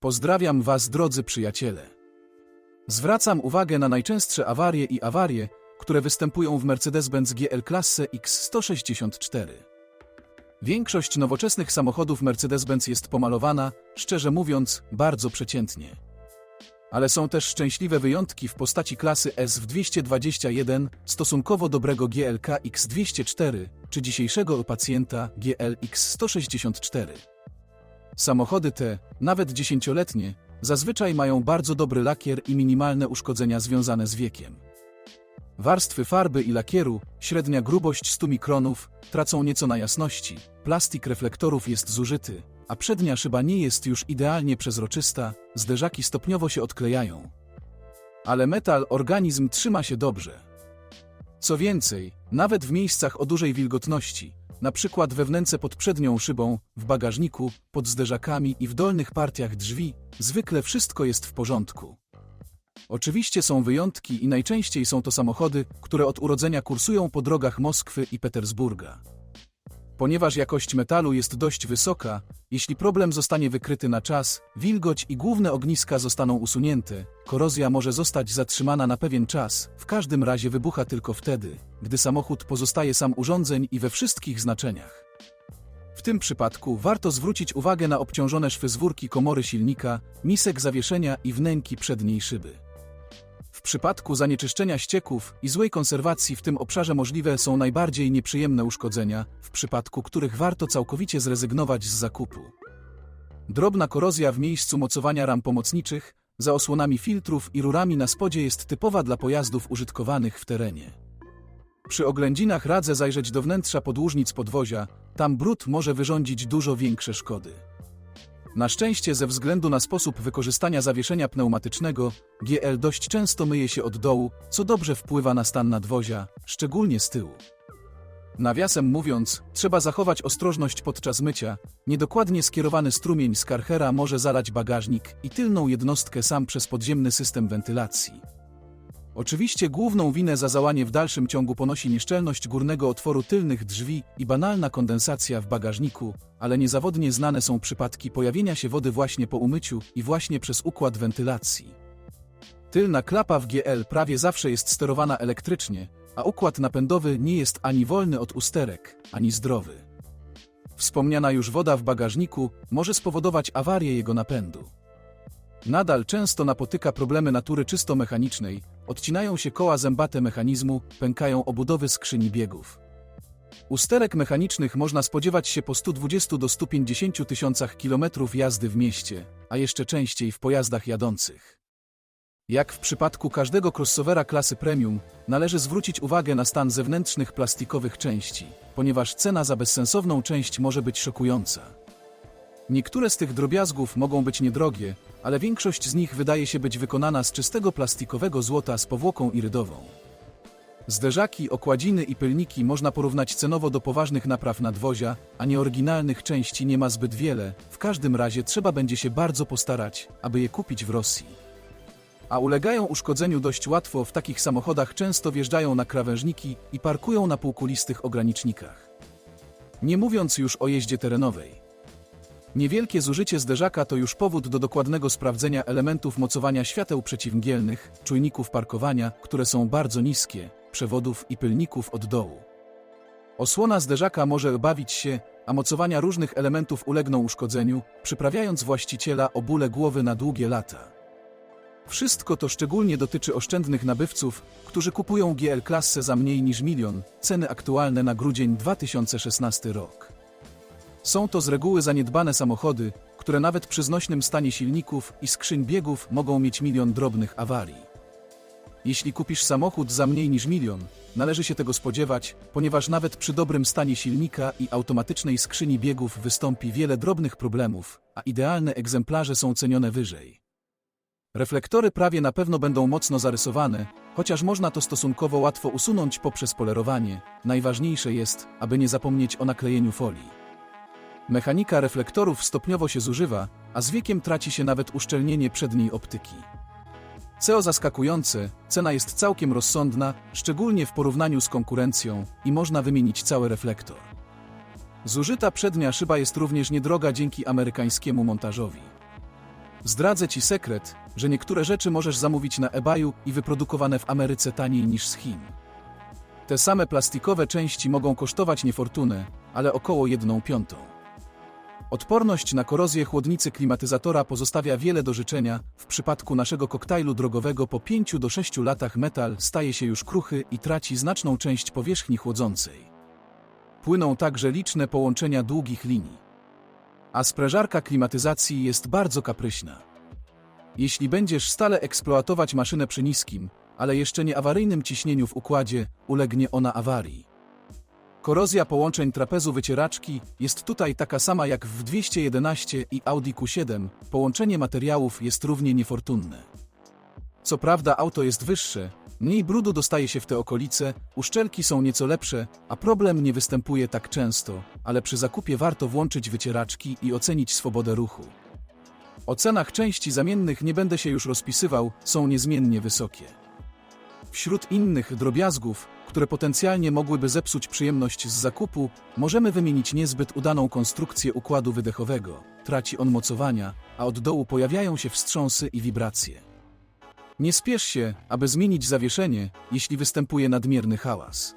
Pozdrawiam Was, drodzy przyjaciele. Zwracam uwagę na najczęstsze awarie i awarie, które występują w Mercedes-Benz GL Klasse X164. Większość nowoczesnych samochodów Mercedes-Benz jest pomalowana, szczerze mówiąc, bardzo przeciętnie. Ale są też szczęśliwe wyjątki w postaci klasy S w 221, stosunkowo dobrego GLK X204, czy dzisiejszego pacjenta GL X164. Samochody te, nawet dziesięcioletnie, zazwyczaj mają bardzo dobry lakier i minimalne uszkodzenia związane z wiekiem. Warstwy farby i lakieru, średnia grubość 100 mikronów, tracą nieco na jasności, plastik reflektorów jest zużyty, a przednia szyba nie jest już idealnie przezroczysta, zderzaki stopniowo się odklejają. Ale metal organizm trzyma się dobrze. Co więcej, nawet w miejscach o dużej wilgotności, na przykład we pod przednią szybą, w bagażniku, pod zderzakami i w dolnych partiach drzwi, zwykle wszystko jest w porządku. Oczywiście są wyjątki i najczęściej są to samochody, które od urodzenia kursują po drogach Moskwy i Petersburga. Ponieważ jakość metalu jest dość wysoka, jeśli problem zostanie wykryty na czas, wilgoć i główne ogniska zostaną usunięte, korozja może zostać zatrzymana na pewien czas, w każdym razie wybucha tylko wtedy, gdy samochód pozostaje sam urządzeń i we wszystkich znaczeniach. W tym przypadku warto zwrócić uwagę na obciążone szwy zwórki komory silnika, misek zawieszenia i wnęki przedniej szyby. W przypadku zanieczyszczenia ścieków i złej konserwacji w tym obszarze możliwe są najbardziej nieprzyjemne uszkodzenia, w przypadku których warto całkowicie zrezygnować z zakupu. Drobna korozja w miejscu mocowania ram pomocniczych, za osłonami filtrów i rurami na spodzie jest typowa dla pojazdów użytkowanych w terenie. Przy oględzinach radzę zajrzeć do wnętrza podłużnic podwozia, tam brud może wyrządzić dużo większe szkody. Na szczęście ze względu na sposób wykorzystania zawieszenia pneumatycznego, GL dość często myje się od dołu, co dobrze wpływa na stan nadwozia, szczególnie z tyłu. Nawiasem mówiąc, trzeba zachować ostrożność podczas mycia, niedokładnie skierowany strumień z karchera może zalać bagażnik i tylną jednostkę sam przez podziemny system wentylacji. Oczywiście główną winę za załanie w dalszym ciągu ponosi nieszczelność górnego otworu tylnych drzwi i banalna kondensacja w bagażniku, ale niezawodnie znane są przypadki pojawienia się wody właśnie po umyciu i właśnie przez układ wentylacji. Tylna klapa w GL prawie zawsze jest sterowana elektrycznie, a układ napędowy nie jest ani wolny od usterek, ani zdrowy. Wspomniana już woda w bagażniku może spowodować awarię jego napędu. Nadal często napotyka problemy natury czysto mechanicznej, odcinają się koła zębate mechanizmu, pękają obudowy skrzyni biegów. Usterek mechanicznych można spodziewać się po 120 do 150 tysiącach kilometrów jazdy w mieście, a jeszcze częściej w pojazdach jadących. Jak w przypadku każdego crossovera klasy premium, należy zwrócić uwagę na stan zewnętrznych plastikowych części, ponieważ cena za bezsensowną część może być szokująca. Niektóre z tych drobiazgów mogą być niedrogie, ale większość z nich wydaje się być wykonana z czystego plastikowego złota z powłoką irydową. Zderzaki, okładziny i pylniki można porównać cenowo do poważnych napraw nadwozia, a nieoryginalnych części nie ma zbyt wiele, w każdym razie trzeba będzie się bardzo postarać, aby je kupić w Rosji. A ulegają uszkodzeniu dość łatwo w takich samochodach często wjeżdżają na krawężniki i parkują na półkulistych ogranicznikach. Nie mówiąc już o jeździe terenowej. Niewielkie zużycie zderzaka to już powód do dokładnego sprawdzenia elementów mocowania świateł przeciwmgielnych, czujników parkowania, które są bardzo niskie, przewodów i pylników od dołu. Osłona zderzaka może bawić się, a mocowania różnych elementów ulegną uszkodzeniu, przyprawiając właściciela o bóle głowy na długie lata. Wszystko to szczególnie dotyczy oszczędnych nabywców, którzy kupują GL klasę za mniej niż milion, ceny aktualne na grudzień 2016 rok. Są to z reguły zaniedbane samochody, które nawet przy znośnym stanie silników i skrzyń biegów mogą mieć milion drobnych awarii. Jeśli kupisz samochód za mniej niż milion, należy się tego spodziewać, ponieważ nawet przy dobrym stanie silnika i automatycznej skrzyni biegów wystąpi wiele drobnych problemów, a idealne egzemplarze są cenione wyżej. Reflektory prawie na pewno będą mocno zarysowane, chociaż można to stosunkowo łatwo usunąć poprzez polerowanie. Najważniejsze jest, aby nie zapomnieć o naklejeniu folii. Mechanika reflektorów stopniowo się zużywa, a z wiekiem traci się nawet uszczelnienie przedniej optyki. CO zaskakujące, cena jest całkiem rozsądna, szczególnie w porównaniu z konkurencją i można wymienić cały reflektor. Zużyta przednia szyba jest również niedroga dzięki amerykańskiemu montażowi. Zdradzę Ci sekret, że niektóre rzeczy możesz zamówić na eBayu i wyprodukowane w Ameryce taniej niż z Chin. Te same plastikowe części mogą kosztować niefortunę, ale około jedną piątą. Odporność na korozję chłodnicy klimatyzatora pozostawia wiele do życzenia. W przypadku naszego koktajlu drogowego po 5 do 6 latach metal staje się już kruchy i traci znaczną część powierzchni chłodzącej. Płyną także liczne połączenia długich linii. A sprężarka klimatyzacji jest bardzo kapryśna. Jeśli będziesz stale eksploatować maszynę przy niskim, ale jeszcze nie awaryjnym ciśnieniu w układzie, ulegnie ona awarii. Korozja połączeń trapezu wycieraczki jest tutaj taka sama jak w 211 i Audi Q7, połączenie materiałów jest równie niefortunne. Co prawda auto jest wyższe, mniej brudu dostaje się w te okolice, uszczelki są nieco lepsze, a problem nie występuje tak często, ale przy zakupie warto włączyć wycieraczki i ocenić swobodę ruchu. O cenach części zamiennych nie będę się już rozpisywał, są niezmiennie wysokie. Wśród innych drobiazgów, które potencjalnie mogłyby zepsuć przyjemność z zakupu, możemy wymienić niezbyt udaną konstrukcję układu wydechowego. Traci on mocowania, a od dołu pojawiają się wstrząsy i wibracje. Nie spiesz się, aby zmienić zawieszenie, jeśli występuje nadmierny hałas.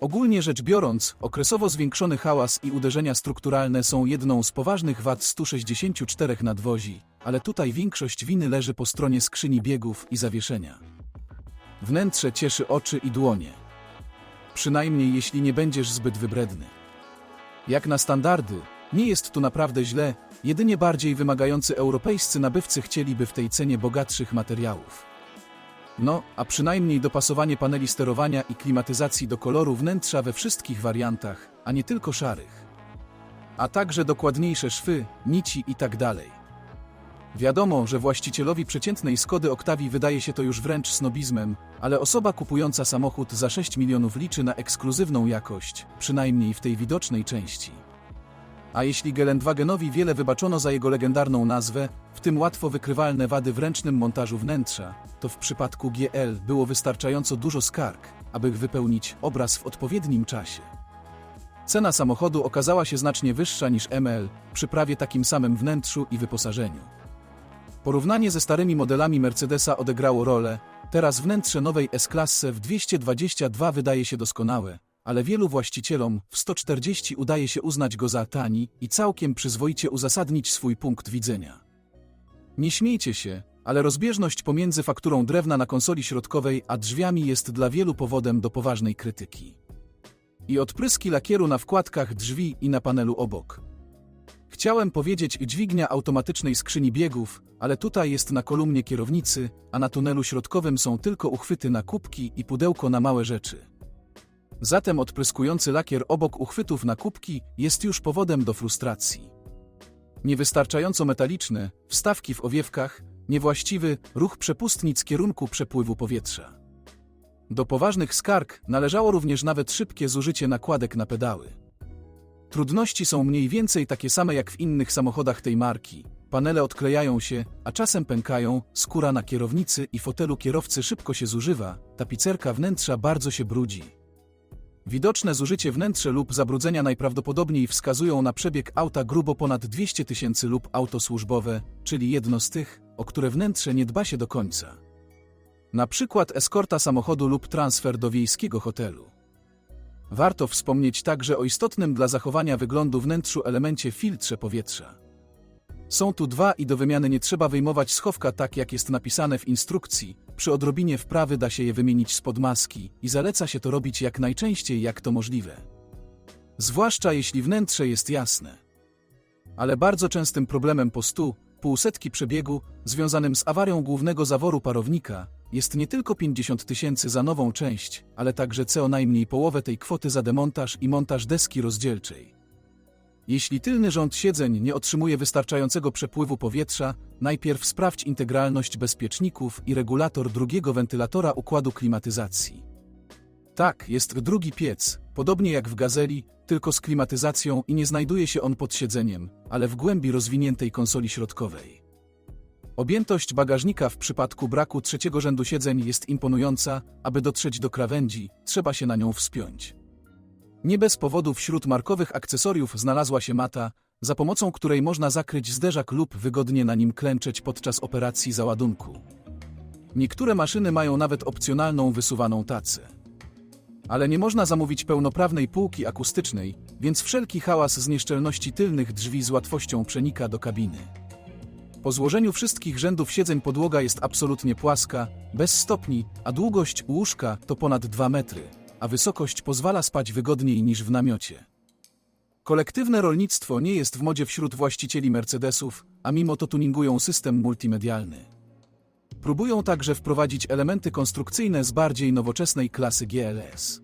Ogólnie rzecz biorąc, okresowo zwiększony hałas i uderzenia strukturalne są jedną z poważnych wad 164 nadwozi, ale tutaj większość winy leży po stronie skrzyni biegów i zawieszenia. Wnętrze cieszy oczy i dłonie. Przynajmniej jeśli nie będziesz zbyt wybredny. Jak na standardy, nie jest tu naprawdę źle, jedynie bardziej wymagający europejscy nabywcy chcieliby w tej cenie bogatszych materiałów. No, a przynajmniej dopasowanie paneli sterowania i klimatyzacji do koloru wnętrza we wszystkich wariantach, a nie tylko szarych. A także dokładniejsze szwy, nici i tak dalej. Wiadomo, że właścicielowi przeciętnej Skody Oktawii wydaje się to już wręcz snobizmem, ale osoba kupująca samochód za 6 milionów liczy na ekskluzywną jakość, przynajmniej w tej widocznej części. A jeśli Gelendwagenowi wiele wybaczono za jego legendarną nazwę, w tym łatwo wykrywalne wady w ręcznym montażu wnętrza, to w przypadku GL było wystarczająco dużo skarg, aby wypełnić obraz w odpowiednim czasie. Cena samochodu okazała się znacznie wyższa niż ML, przy prawie takim samym wnętrzu i wyposażeniu. Porównanie ze starymi modelami Mercedesa odegrało rolę, teraz wnętrze nowej S-Klasse w 222 wydaje się doskonałe, ale wielu właścicielom w 140 udaje się uznać go za tani i całkiem przyzwoicie uzasadnić swój punkt widzenia. Nie śmiejcie się, ale rozbieżność pomiędzy fakturą drewna na konsoli środkowej a drzwiami jest dla wielu powodem do poważnej krytyki. I odpryski lakieru na wkładkach drzwi i na panelu obok. Chciałem powiedzieć dźwignia automatycznej skrzyni biegów, ale tutaj jest na kolumnie kierownicy, a na tunelu środkowym są tylko uchwyty na kubki i pudełko na małe rzeczy. Zatem odpryskujący lakier obok uchwytów na kubki jest już powodem do frustracji. Niewystarczająco metaliczne, wstawki w owiewkach, niewłaściwy ruch przepustnic kierunku przepływu powietrza. Do poważnych skarg należało również nawet szybkie zużycie nakładek na pedały. Trudności są mniej więcej takie same jak w innych samochodach tej marki. Panele odklejają się, a czasem pękają, skóra na kierownicy i fotelu kierowcy szybko się zużywa, tapicerka wnętrza bardzo się brudzi. Widoczne zużycie wnętrze lub zabrudzenia najprawdopodobniej wskazują na przebieg auta grubo ponad 200 tysięcy lub auto służbowe, czyli jedno z tych, o które wnętrze nie dba się do końca. Na przykład eskorta samochodu lub transfer do wiejskiego hotelu. Warto wspomnieć także o istotnym dla zachowania wyglądu wnętrzu elemencie filtrze powietrza. Są tu dwa i do wymiany nie trzeba wyjmować schowka tak jak jest napisane w instrukcji. Przy odrobinie wprawy da się je wymienić spod maski i zaleca się to robić jak najczęściej jak to możliwe. Zwłaszcza jeśli wnętrze jest jasne. Ale bardzo częstym problemem po stu, półsetki przebiegu, związanym z awarią głównego zaworu parownika, jest nie tylko 50 tysięcy za nową część, ale także co najmniej połowę tej kwoty za demontaż i montaż deski rozdzielczej. Jeśli tylny rząd siedzeń nie otrzymuje wystarczającego przepływu powietrza, najpierw sprawdź integralność bezpieczników i regulator drugiego wentylatora układu klimatyzacji. Tak, jest drugi piec, podobnie jak w Gazeli, tylko z klimatyzacją i nie znajduje się on pod siedzeniem, ale w głębi rozwiniętej konsoli środkowej. Objętość bagażnika w przypadku braku trzeciego rzędu siedzeń jest imponująca, aby dotrzeć do krawędzi, trzeba się na nią wspiąć. Nie bez powodu wśród markowych akcesoriów znalazła się mata, za pomocą której można zakryć zderzak lub wygodnie na nim klęczeć podczas operacji załadunku. Niektóre maszyny mają nawet opcjonalną wysuwaną tacę. Ale nie można zamówić pełnoprawnej półki akustycznej, więc wszelki hałas z nieszczelności tylnych drzwi z łatwością przenika do kabiny. Po złożeniu wszystkich rzędów siedzeń podłoga jest absolutnie płaska, bez stopni, a długość łóżka to ponad 2 metry, a wysokość pozwala spać wygodniej niż w namiocie. Kolektywne rolnictwo nie jest w modzie wśród właścicieli Mercedesów, a mimo to tuningują system multimedialny. Próbują także wprowadzić elementy konstrukcyjne z bardziej nowoczesnej klasy GLS.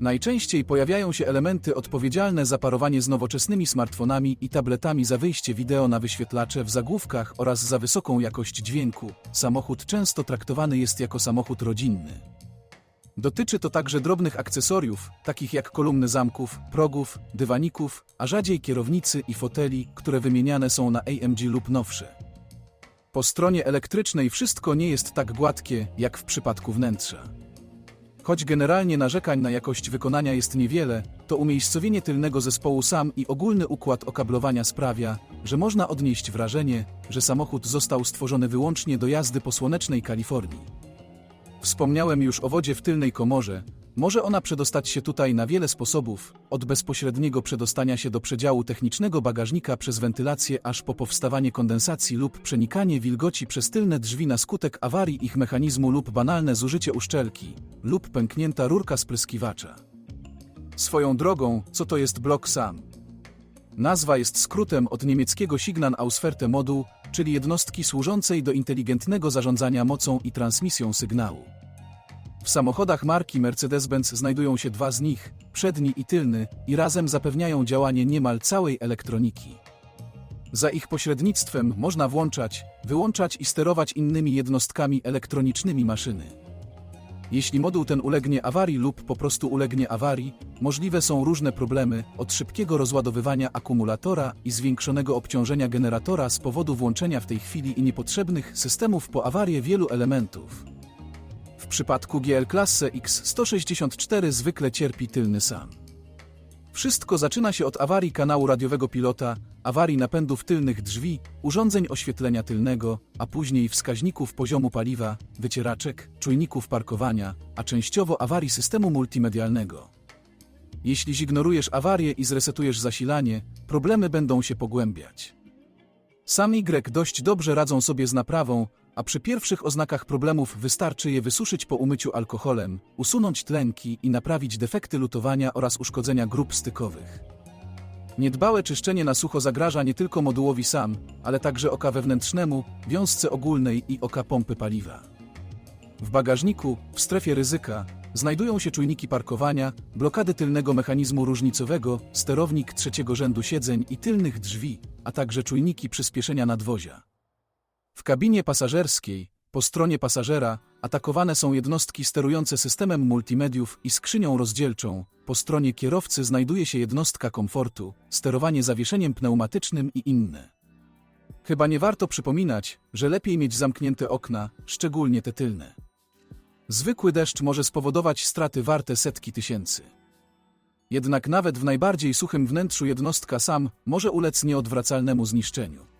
Najczęściej pojawiają się elementy odpowiedzialne za parowanie z nowoczesnymi smartfonami i tabletami za wyjście wideo na wyświetlacze w zagłówkach oraz za wysoką jakość dźwięku. Samochód często traktowany jest jako samochód rodzinny. Dotyczy to także drobnych akcesoriów, takich jak kolumny zamków, progów, dywaników, a rzadziej kierownicy i foteli, które wymieniane są na AMG lub nowsze. Po stronie elektrycznej wszystko nie jest tak gładkie, jak w przypadku wnętrza. Choć generalnie narzekań na jakość wykonania jest niewiele, to umiejscowienie tylnego zespołu sam i ogólny układ okablowania sprawia, że można odnieść wrażenie, że samochód został stworzony wyłącznie do jazdy po słonecznej Kalifornii. Wspomniałem już o wodzie w tylnej komorze. Może ona przedostać się tutaj na wiele sposobów, od bezpośredniego przedostania się do przedziału technicznego bagażnika przez wentylację aż po powstawanie kondensacji lub przenikanie wilgoci przez tylne drzwi na skutek awarii ich mechanizmu lub banalne zużycie uszczelki lub pęknięta rurka spryskiwacza. Swoją drogą, co to jest blok SAM? Nazwa jest skrótem od niemieckiego Signal Ausferte Moduł, czyli jednostki służącej do inteligentnego zarządzania mocą i transmisją sygnału. W samochodach marki Mercedes-Benz znajdują się dwa z nich, przedni i tylny, i razem zapewniają działanie niemal całej elektroniki. Za ich pośrednictwem można włączać, wyłączać i sterować innymi jednostkami elektronicznymi maszyny. Jeśli moduł ten ulegnie awarii lub po prostu ulegnie awarii, możliwe są różne problemy, od szybkiego rozładowywania akumulatora i zwiększonego obciążenia generatora z powodu włączenia w tej chwili i niepotrzebnych systemów po awarię wielu elementów. W przypadku GL Klasse X164 zwykle cierpi tylny sam. Wszystko zaczyna się od awarii kanału radiowego pilota, awarii napędów tylnych drzwi, urządzeń oświetlenia tylnego, a później wskaźników poziomu paliwa, wycieraczek, czujników parkowania, a częściowo awarii systemu multimedialnego. Jeśli zignorujesz awarię i zresetujesz zasilanie, problemy będą się pogłębiać. Sam Y dość dobrze radzą sobie z naprawą, a przy pierwszych oznakach problemów wystarczy je wysuszyć po umyciu alkoholem, usunąć tlenki i naprawić defekty lutowania oraz uszkodzenia grup stykowych. Niedbałe czyszczenie na sucho zagraża nie tylko modułowi sam, ale także oka wewnętrznemu, wiązce ogólnej i oka pompy paliwa. W bagażniku, w strefie ryzyka, znajdują się czujniki parkowania, blokady tylnego mechanizmu różnicowego, sterownik trzeciego rzędu siedzeń i tylnych drzwi, a także czujniki przyspieszenia nadwozia. W kabinie pasażerskiej, po stronie pasażera, atakowane są jednostki sterujące systemem multimediów i skrzynią rozdzielczą. Po stronie kierowcy znajduje się jednostka komfortu, sterowanie zawieszeniem pneumatycznym i inne. Chyba nie warto przypominać, że lepiej mieć zamknięte okna, szczególnie te tylne. Zwykły deszcz może spowodować straty warte setki tysięcy. Jednak nawet w najbardziej suchym wnętrzu jednostka sam może ulec nieodwracalnemu zniszczeniu.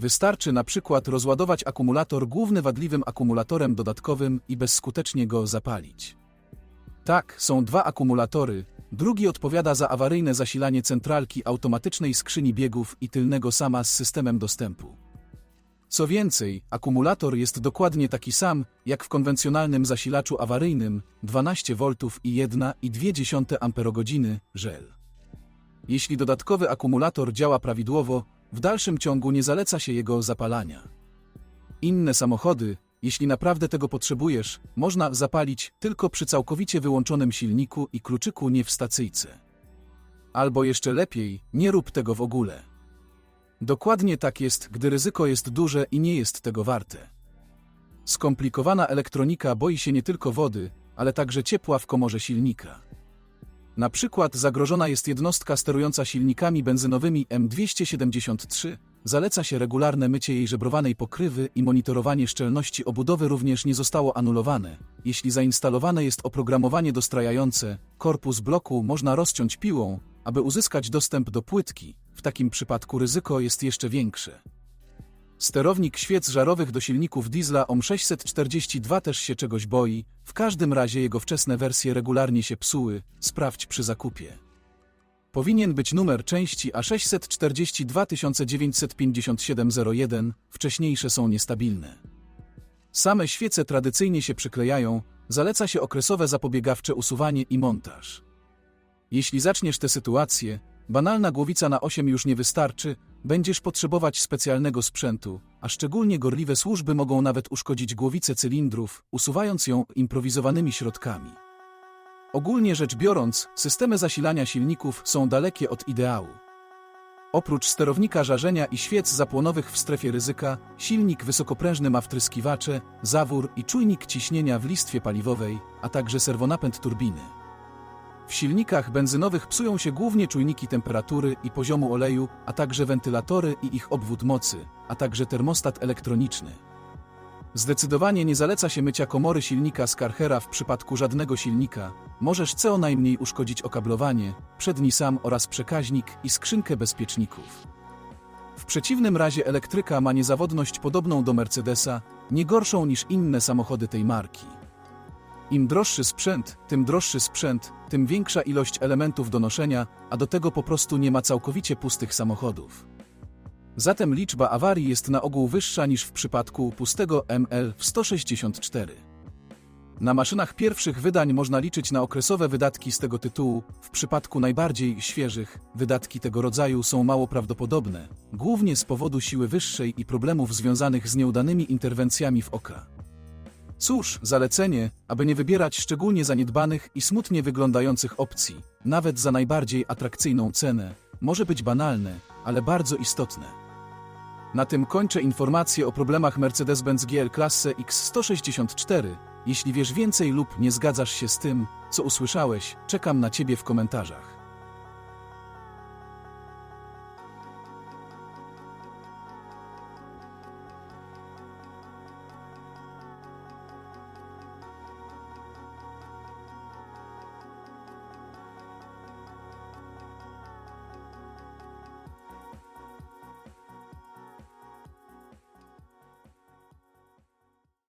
Wystarczy na przykład rozładować akumulator główny wadliwym akumulatorem dodatkowym i bezskutecznie go zapalić. Tak, są dwa akumulatory, drugi odpowiada za awaryjne zasilanie centralki automatycznej skrzyni biegów i tylnego sama z systemem dostępu. Co więcej, akumulator jest dokładnie taki sam, jak w konwencjonalnym zasilaczu awaryjnym 12V i 1,2 Ah żel. Jeśli dodatkowy akumulator działa prawidłowo, w dalszym ciągu nie zaleca się jego zapalania. Inne samochody, jeśli naprawdę tego potrzebujesz, można zapalić tylko przy całkowicie wyłączonym silniku i kluczyku nie w stacyjce. Albo jeszcze lepiej, nie rób tego w ogóle. Dokładnie tak jest, gdy ryzyko jest duże i nie jest tego warte. Skomplikowana elektronika boi się nie tylko wody, ale także ciepła w komorze silnika. Na przykład zagrożona jest jednostka sterująca silnikami benzynowymi M273, zaleca się regularne mycie jej żebrowanej pokrywy i monitorowanie szczelności obudowy również nie zostało anulowane. Jeśli zainstalowane jest oprogramowanie dostrajające, korpus bloku można rozciąć piłą, aby uzyskać dostęp do płytki, w takim przypadku ryzyko jest jeszcze większe. Sterownik świec żarowych do silników diesla OM 642 też się czegoś boi, w każdym razie jego wczesne wersje regularnie się psuły, sprawdź przy zakupie. Powinien być numer części A642 wcześniejsze są niestabilne. Same świece tradycyjnie się przyklejają, zaleca się okresowe zapobiegawcze usuwanie i montaż. Jeśli zaczniesz tę sytuację, banalna głowica na 8 już nie wystarczy, będziesz potrzebować specjalnego sprzętu, a szczególnie gorliwe służby mogą nawet uszkodzić głowicę cylindrów, usuwając ją improwizowanymi środkami. Ogólnie rzecz biorąc, systemy zasilania silników są dalekie od ideału. Oprócz sterownika żarzenia i świec zapłonowych w strefie ryzyka, silnik wysokoprężny ma wtryskiwacze, zawór i czujnik ciśnienia w listwie paliwowej, a także serwonapęd turbiny. W silnikach benzynowych psują się głównie czujniki temperatury i poziomu oleju, a także wentylatory i ich obwód mocy, a także termostat elektroniczny. Zdecydowanie nie zaleca się mycia komory silnika z Karchera w przypadku żadnego silnika. Możesz co najmniej uszkodzić okablowanie, przedni sam oraz przekaźnik i skrzynkę bezpieczników. W przeciwnym razie elektryka ma niezawodność podobną do Mercedesa, nie gorszą niż inne samochody tej marki. Im droższy sprzęt, tym droższy sprzęt, tym większa ilość elementów do noszenia, a do tego po prostu nie ma całkowicie pustych samochodów. Zatem liczba awarii jest na ogół wyższa niż w przypadku pustego ML w 164. Na maszynach pierwszych wydań można liczyć na okresowe wydatki z tego tytułu, w przypadku najbardziej świeżych, wydatki tego rodzaju są mało prawdopodobne, głównie z powodu siły wyższej i problemów związanych z nieudanymi interwencjami w oka. Cóż, zalecenie, aby nie wybierać szczególnie zaniedbanych i smutnie wyglądających opcji, nawet za najbardziej atrakcyjną cenę, może być banalne, ale bardzo istotne. Na tym kończę informacje o problemach Mercedes-Benz GL klasy X164. Jeśli wiesz więcej lub nie zgadzasz się z tym, co usłyszałeś, czekam na Ciebie w komentarzach.